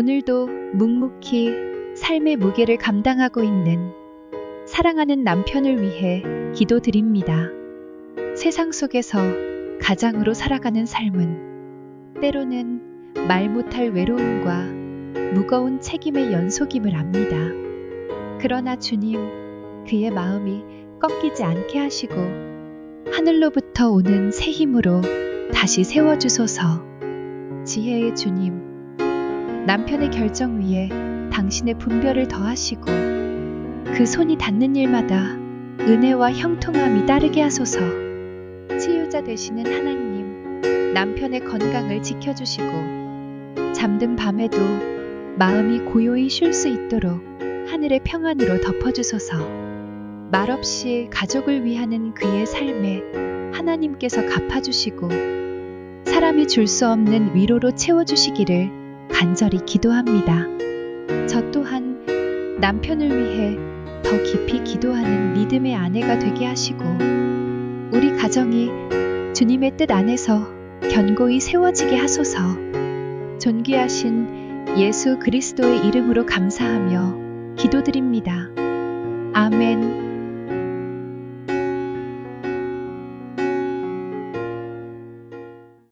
오늘도 묵묵히 삶의 무게를 감당하고 있는 사랑하는 남편을 위해 기도드립니다. 세상 속에서 가장으로 살아가는 삶은 때로는 말 못할 외로움과 무거운 책임의 연속임을 압니다. 그러나 주님, 그의 마음이 꺾이지 않게 하시고 하늘로부터 오는 새 힘으로 다시 세워주소서. 지혜의 주님, 남편의 결정 위에 당신의 분별을 더하시고 그 손이 닿는 일마다 은혜와 형통함이 따르게 하소서. 치유자 되시는 하나님, 남편의 건강을 지켜주시고 잠든 밤에도 마음이 고요히 쉴 수 있도록 하늘의 평안으로 덮어주소서. 말없이 가족을 위하는 그의 삶에 하나님께서 갚아주시고 사람이 줄 수 없는 위로로 채워주시기를 간절히 기도합니다. 저 또한 남편을 위해 더 깊이 기도하는 믿음의 아내가 되게 하시고 우리 가정이 주님의 뜻 안에서 견고히 세워지게 하소서 존귀하신 예수 그리스도의 이름으로 감사하며 기도드립니다. 아멘.